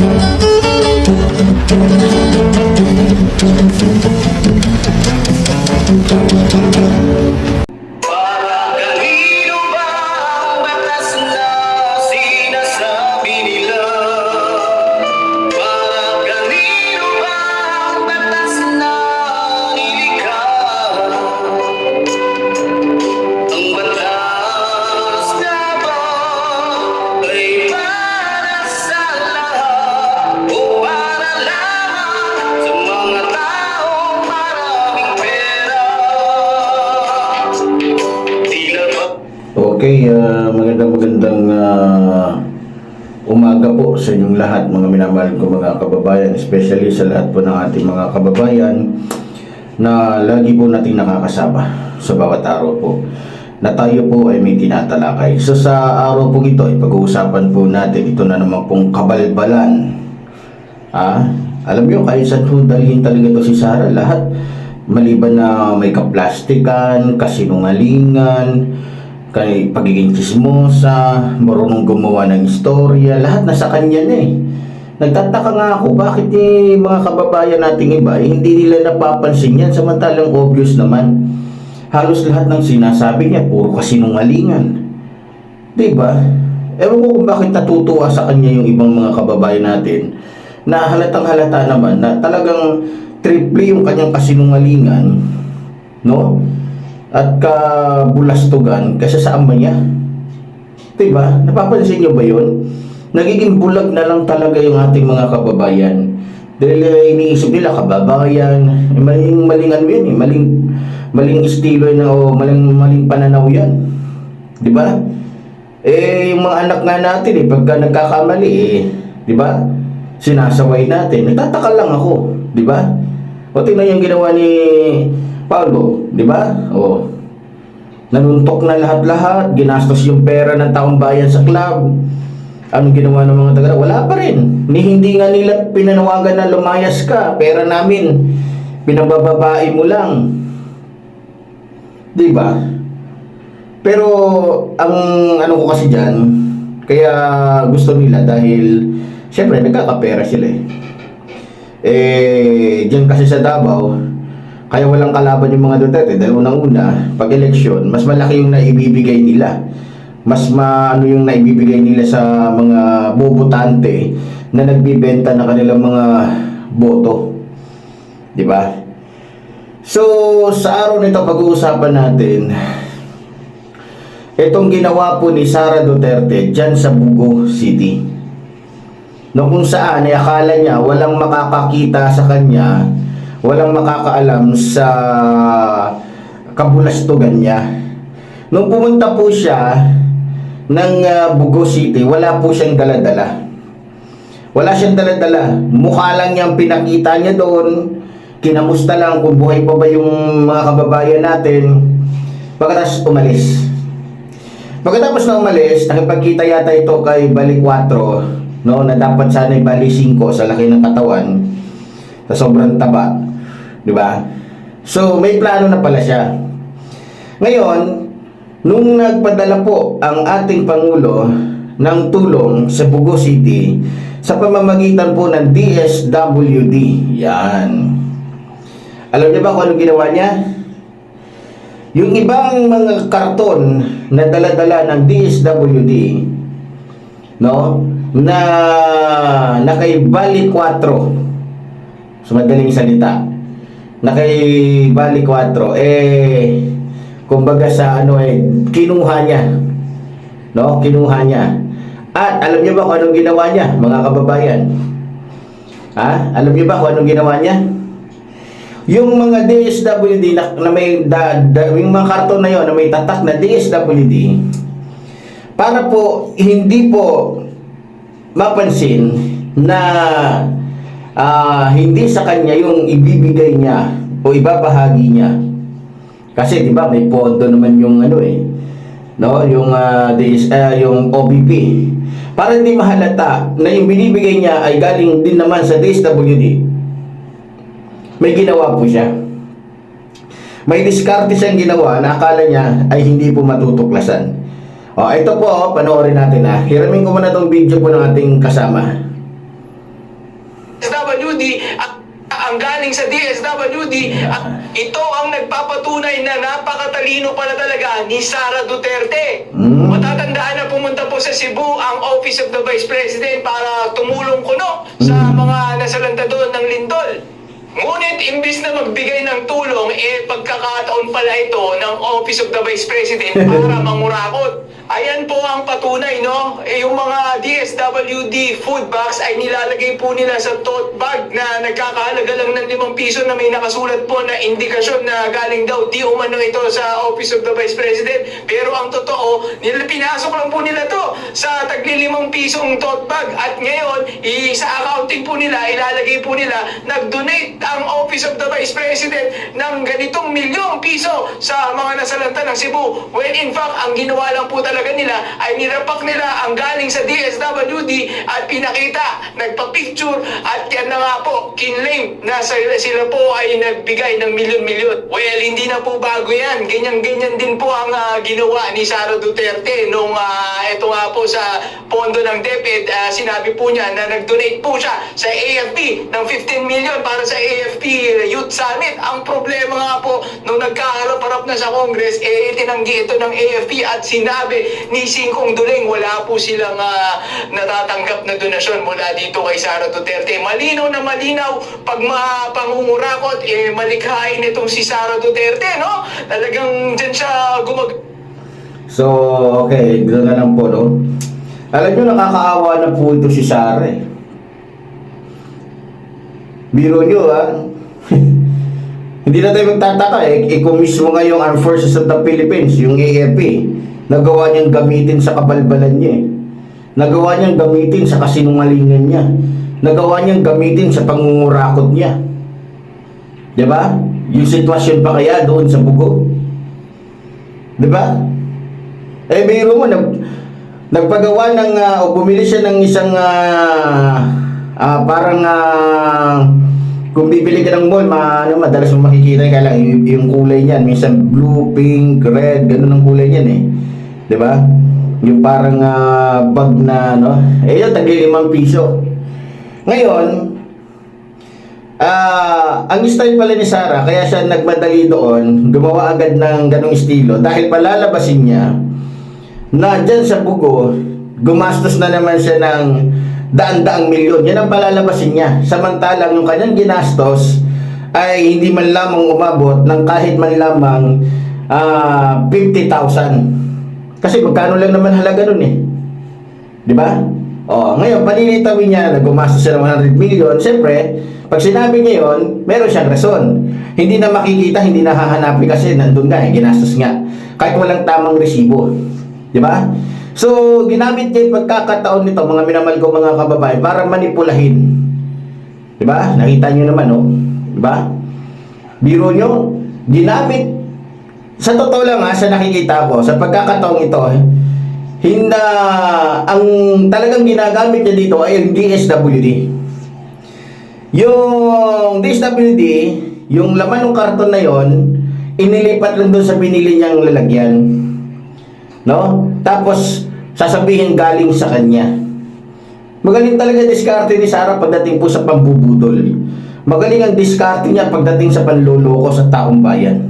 Para po sa inyong lahat mga minamahal ko mga kababayan, especially sa lahat po ng ating mga kababayan na lagi po nating nakakasama sa bawat araw po na tayo po ay may tinatalakay. So sa araw po ito ay pag-uusapan po natin ito na naman pong kabalbalan. Ah, alam niyo kahit saan po dalhin talaga to si Sarah lahat maliban na may kaplastikan, kasinungalingan, kay pagiging chismosa, marunong gumawa ng istorya, lahat nasa kanya na eh. Nagtataka nga ako bakit eh, mga kababayan nating iba eh, hindi nila napapansin yan samantalang obvious naman. Halos lahat ng sinasabi niya puro kasinungalingan. 'Di ba? Ewan ko kung bakit natutuwa sa kanya yung ibang mga kababayan natin na halatang halata naman na talagang triple yung kanyang kasinungalingan, no? At kabulastugan kasi sa ama niya. Diba? Napapansin niyo ba yun? Nagiging bulag na lang talaga yung ating mga kababayan. Dahil eh, iniisip nila kababayan, eh, maling maling ano yun eh, maling maling estilo yun o maling maling pananaw yan. Di ba? Eh, yung mga anak nga natin eh, pagka nagkakamali eh, di ba? Sinasaway natin. Nagtataka lang ako, di ba? O tingnan yung ginawa ni Paulo, di ba? O, nanuntok na lahat-lahat, ginastos yung pera ng taong bayan sa club. Anong ginawa ng mga taga? Wala pa rin. Ni hindi nga nila pinanawagan na lumayas ka. Pera namin, pinabababae mo lang. Di ba? Pero ang ano ko kasi diyan, kaya gusto nila dahil syempre nagkakapera sila eh. Eh, diyan kasi sa Davao, kaya walang kalaban yung mga Duterte dahil unang-una, pag eleksyon, mas malaki yung naibibigay nila. Mas maano yung naibibigay nila sa mga bobotante na nagbibenta ng kanilang mga boto. Di ba? So, sa araw nito pag-uusapan natin itong ginawa po ni Sara Duterte dyan sa Bugo City. No, kung saan ay akala niya walang makakakita sa kanya, walang makakaalam sa kabulastugan niya. Nung pumunta po siya ng ah, Bugo City, wala po siyang daladala. Wala siyang daladala. Mukha lang niyang pinakita niya doon. Kinamusta lang kung buhay pa ba yung mga kababayan natin. Pagkatapos umalis. Pagkatapos na umalis, nakipagkita yata ito kay Bali 4, no, na dapat sana ay Bali 5 sa laki ng katawan, sa sobrang taba, di ba? So, may plano na pala siya. Ngayon, nung nagpadala po ang ating Pangulo ng tulong sa Bugo City sa pamamagitan po ng DSWD, yan. Alam niyo ba kung anong ginawa niya? Yung ibang mga karton na dala-dala ng DSWD, no, na nakay Bali 4, sa madaling salita, nakay Bali 4, eh, kumbaga sa ano eh, kinuha niya, no, kinuha niya. At alam niyo ba kung anong ginawa niya, mga kababayan? Ha? Alam niyo ba kung anong ginawa niya? Yung mga DSWD na, na may da, da, yung mga karton na yon na may tatak na DSWD para po hindi po mapansin na ah, hindi sa kanya yung ibibigay niya o ibabahagi niya. Kasi 'di ba may pondo naman yung ano eh. No, yung ah, DS, ah, yung OBP. Para hindi mahalata na yung binibigay niya ay galing din naman sa DSWD may ginawa po siya. May diskarte siyang ginawa na akala niya ay hindi po matutuklasan. O, ito po, panoorin natin ha. Hiramin ko muna tong video po ng ating kasama. DSWD at ang galing sa DSWD at ito ang nagpapatunay na napakatalino pala talaga ni Sara Duterte. Mm. Matatandaan na pumunta po sa Cebu ang Office of the Vice President para tumulong kuno sa Mm. mga nasalanta doon ng lindol. Ngunit imbis na magbigay ng tulong, eh pagkakataon pala ito ng Office of the Vice President para mangurakot. Ayan po ang patunay, no? Eh, yung mga DSWD food bags ay nilalagay po nila sa tote bag na nagkakahalaga lang ng limang piso na may nakasulat po na indikasyon na galing daw di umano ito sa Office of the Vice President. Pero ang totoo, nila, pinasok lang po nila to sa taglilimang pisong tote bag. At ngayon, i, sa accounting po nila, ilalagay po nila, nag-donate ang Office of the Vice President ng ganitong milyong piso sa mga nasalanta ng Cebu. When in fact, ang ginawa lang po talaga nila ay nirapak nila ang galing sa DSWD at pinakita, nagpa-picture at yan na nga po, kinlaim na sila, sila po ay nagbigay ng milyon-milyon. Well, hindi na po bago yan. Ganyan-ganyan din po ang ah, ginawa ni Sara Duterte nung ah, ito nga po sa pondo ng DepEd, ah, sinabi po niya na nag-donate po siya sa AFP ng 15 million para sa AFP Youth Summit. Ang problema nga po, nung nagkaharap-harap na sa Congress, eh itinanggi ito ng AFP at sinabi ni Singkong Duling, wala po silang ah, natatanggap na donasyon mula dito kay Sara Duterte. Malinaw na malinaw, pag mapangungurakot, eh malikhain itong si Sara Duterte, no? Talagang dyan siya gumag... So, okay, ganoon na lang po, no? Alam nyo, nakakaawa na po ito si Sarah eh. Biro nyo, ha? Hindi na tayo magtataka eh. Ikaw mismo nga yung Armed Forces of the Philippines, yung AFP, nagawa niyang gamitin sa kabalbalan niya eh. Nagawa niyang gamitin sa kasinungalingan niya. Nagawa niyang gamitin sa pangungurakot niya. 'Di ba? Yung sitwasyon pa kaya doon sa bugo. ba? Eh, biro mo, nag, nagpagawa ng, ah, o bumili siya ng isang, ah, ah, parang, ah, kung bibili ka ng mall, ma, ano, madalas mo makikita ka lang, yung, yung kulay niyan, minsan blue, pink, red, ganun ang kulay niyan eh. Di ba? Yung parang ah, bag na, ano, eh yun, tagli limang piso. Ngayon, Ah, ang style pala ni Sarah, kaya siya nagmadali doon, gumawa agad ng ganong estilo dahil palalabasin niya na dyan sa bugo, gumastos na naman siya ng daan-daang milyon. Yan ang palalabasin niya. Samantalang yung kanyang ginastos ay hindi man lamang umabot ng kahit man lamang ah, 50,000. Kasi magkano lang naman halaga nun eh. Di ba? Oh, ngayon, paninitawin niya na gumastos siya ng 100 million. Siyempre, pag sinabi niya yun, meron siyang rason. Hindi na makikita, hindi na hahanapin kasi nandun nga, eh, ginastos nga. Kahit walang tamang resibo. Di ba? So, ginamit niya yung pagkakataon nito, mga minamahal ko mga kababayan, para manipulahin. Di ba? Nakita niyo naman, no? Di ba? Biro niyo, ginamit sa totoo lang ha, sa nakikita ko, sa pagkakataong ito, hindi, ang talagang ginagamit niya dito ay yung DSWD. Yung DSWD, yung laman ng karton na yon, inilipat lang doon sa binili niyang lalagyan. No? Tapos, sasabihin galing sa kanya. Magaling talaga diskarte ni Sarah pagdating po sa pambubudol. Magaling ang diskarte niya pagdating sa panloloko sa taong bayan.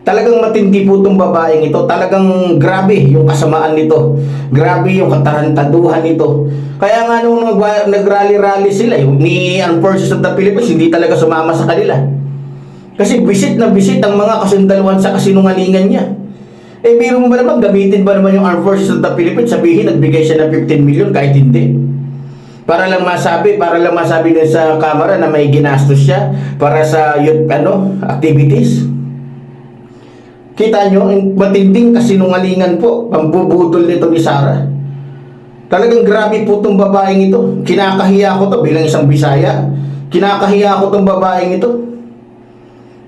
Talagang matindi po itong babaeng ito. Talagang grabe yung kasamaan nito. Grabe yung katarantaduhan nito. Kaya nga nung nag- nag-rally-rally sila, yung ni Armed Forces of the Philippines, hindi talaga sumama sa kanila. Kasi visit na visit ang mga kasundaluhan sa kasinungalingan niya. Eh, biro mo ba naman, gamitin ba naman yung Armed Forces of the Philippines, sabihin, nagbigay siya ng 15 million kahit hindi. Para lang masabi, para lang masabi din sa camera na may ginastos siya para sa youth, ano, activities. Kita nyo, matinding kasinungalingan po, ang bubudol nito ni Sarah. Talagang grabe po itong babaeng ito. Kinakahiya ko to bilang isang Bisaya. Kinakahiya ko itong babaeng ito.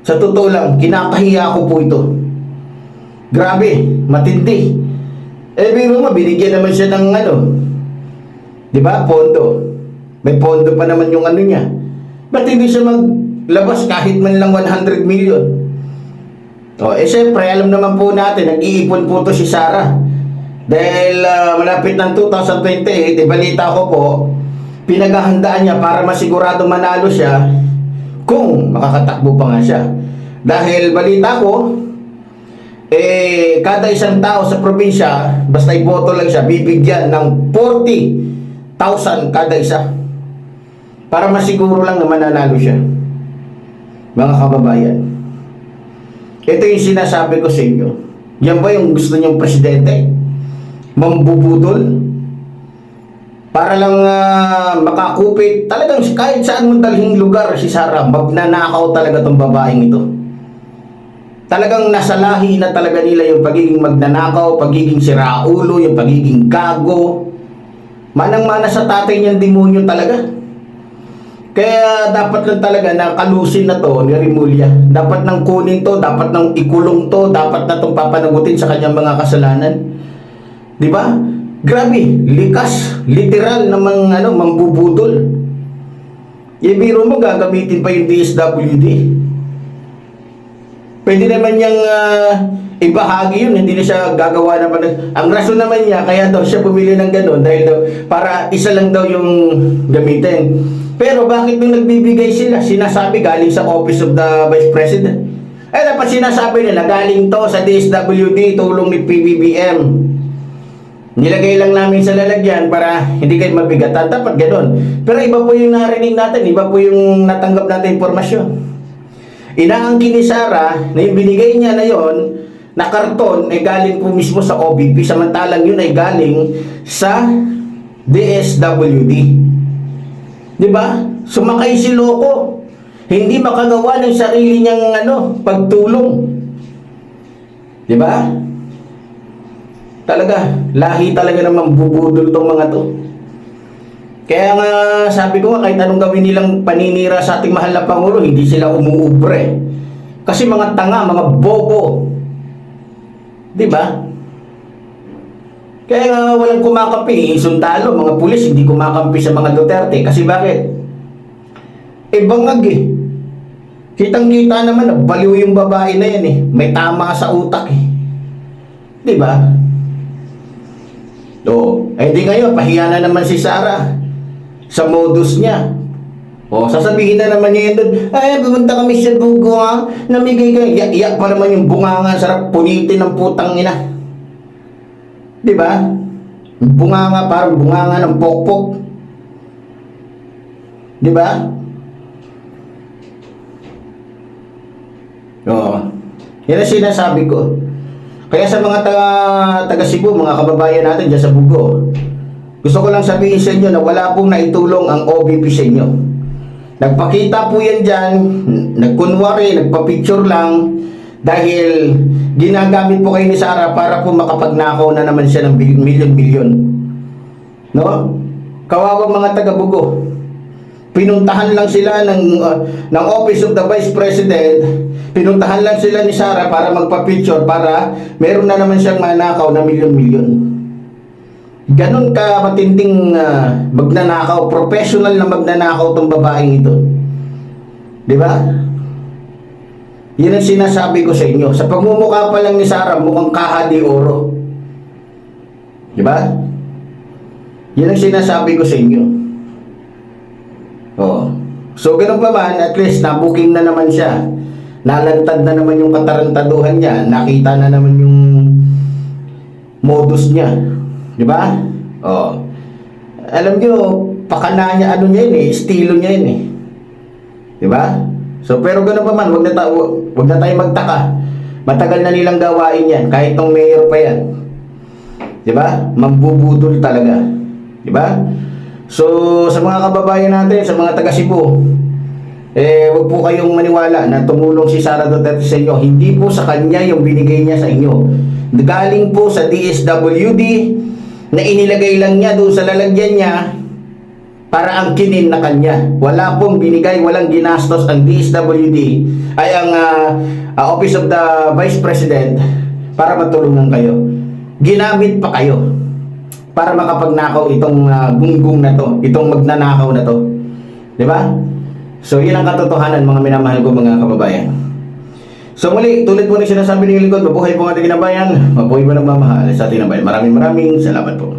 Sa totoo lang, kinakahiya ko po ito. Grabe, matindi. Eh, biro mo, binigyan naman siya ng ano, di ba, pondo. May pondo pa naman yung ano niya. Ba't hindi siya maglabas kahit man lang 100 million? O, eh syempre, alam naman po natin, nag-iipon po to si Sarah. Dahil ah, malapit ng 2028, eh, balita ko po, pinaghahandaan niya para masigurado manalo siya kung makakatakbo pa nga siya. Dahil balita ko, eh, kada isang tao sa probinsya, basta iboto lang siya, bibigyan ng 40,000 kada isa. Para masiguro lang na mananalo siya. Mga kababayan. Ito yung sinasabi ko sa inyo. Yan ba yung gusto niyong presidente? Mambubudol? Para lang ah, makakupit. Talagang kahit saan mong dalhing lugar si Sarah, magnanakaw talaga tong babaeng ito. Talagang nasa lahi na talaga nila yung pagiging magnanakaw, pagiging siraulo, yung pagiging gago. Manang-mana sa tatay niyang demonyo talaga. Kaya dapat lang talaga na kalusin na to ni Rimulya. Dapat nang kunin to, dapat nang ikulong to, dapat na itong papanagutin sa kanyang mga kasalanan. Di ba? Grabe, likas, literal na mang, ano, mambubudol. Ibiro mo, gagamitin pa yung DSWD. Pwede naman niyang ah, ibahagi yun, hindi na siya gagawa naman. ng- Ang rason naman niya, kaya daw siya bumili ng ganun, dahil daw, para isa lang daw yung gamitin. Pero bakit nung nagbibigay sila, sinasabi galing sa Office of the Vice President? Eh, dapat sinasabi nila, galing to sa DSWD, tulong ni PBBM. Nilagay lang namin sa lalagyan para hindi kayo mabigatan. Dapat ganun. Pero iba po yung narinig natin, iba po yung natanggap natin informasyon. Inaangkin ni Sarah na yung binigay niya na yon na karton ay galing po mismo sa OBP samantalang yun ay galing sa DSWD. Di ba? Sumakay si Loko. Hindi makagawa ng sarili niyang ano, pagtulong. Di ba? Talaga, lahi talaga naman bubudol tong mga to. Kaya nga sabi ko nga kahit anong gawin nilang paninira sa ating mahal na Pangulo, hindi sila umuubre. Kasi mga tanga, mga bobo. Di ba? Kaya nga walang kumakampi, sundalo, mga pulis hindi kumakampi sa mga Duterte. Kasi bakit? Eh bangag eh. Kitang-kita naman na baliw yung babae na yan eh. May tama sa utak eh. Di ba? Oo. Eh di ngayon, pahiya na naman si Sarah sa modus niya. O, sasabihin na naman niya yun doon, ay, pumunta kami sa bugo ha, namigay ka, iyak pa naman yung bunganga, sarap punitin ng putang ina. Di ba? Bunganga, parang bunganga ng pokpok. Di ba? Oo. Yan ang sinasabi ko. Kaya sa mga taga, taga Cebu, mga kababayan natin dyan sa Bugo, gusto ko lang sabihin sa inyo na wala pong naitulong ang OBP sa inyo. Nagpakita po yan dyan, nagkunwari, nagpa-picture lang, dahil ginagamit po kayo ni Sarah para po makapagnakaw na naman siya ng milyon-milyon. No? Kawawa mga taga-Bugo. Pinuntahan lang sila ng, uh, ng Office of the Vice President. Pinuntahan lang sila ni Sarah para magpa-picture para meron na naman siyang manakaw na milyon-milyon. Ganon ka matinding uh, magnanakaw, professional na magnanakaw tong babaeng ito. Di ba? Yan ang sinasabi ko sa inyo. Sa pagmumukha pa lang ni Sarah, mukhang kaha di oro. Di ba? Yan ang sinasabi ko sa inyo. Oo. So, ganun pa man, at least nabuking na naman siya. Nalantad na naman yung katarantaduhan niya. Nakita na naman yung modus niya. Di ba? Oo. Alam niyo, pakana niya, ano niya yun eh, estilo niya yun eh. Di ba? So, pero ganun pa man, wag na, ta- wag na tayo magtaka. Matagal na nilang gawain yan, kahit tong mayor pa yan. Di ba? Magbubudol talaga. Di ba? So, sa mga kababayan natin, sa mga taga Cebu, eh, wag po kayong maniwala na tumulong si Sara Duterte sa inyo. Hindi po sa kanya yung binigay niya sa inyo. Galing po sa DSWD na inilagay lang niya doon sa lalagyan niya para angkinin na kanya. Wala pong binigay, walang ginastos ang DSWD ay ang ah, ah, Office of the Vice President para matulungan kayo. Ginamit pa kayo para makapagnakaw itong ah, gunggong na to, itong magnanakaw na to. 'Di ba? So, yun ang katotohanan mga minamahal ko mga kababayan. So muli, tulad po ng sinasabi ng lingkod, mabuhay po ang ating kinabayan, mabuhay po ng mamahal sa ating kinabayan. Maraming maraming salamat po.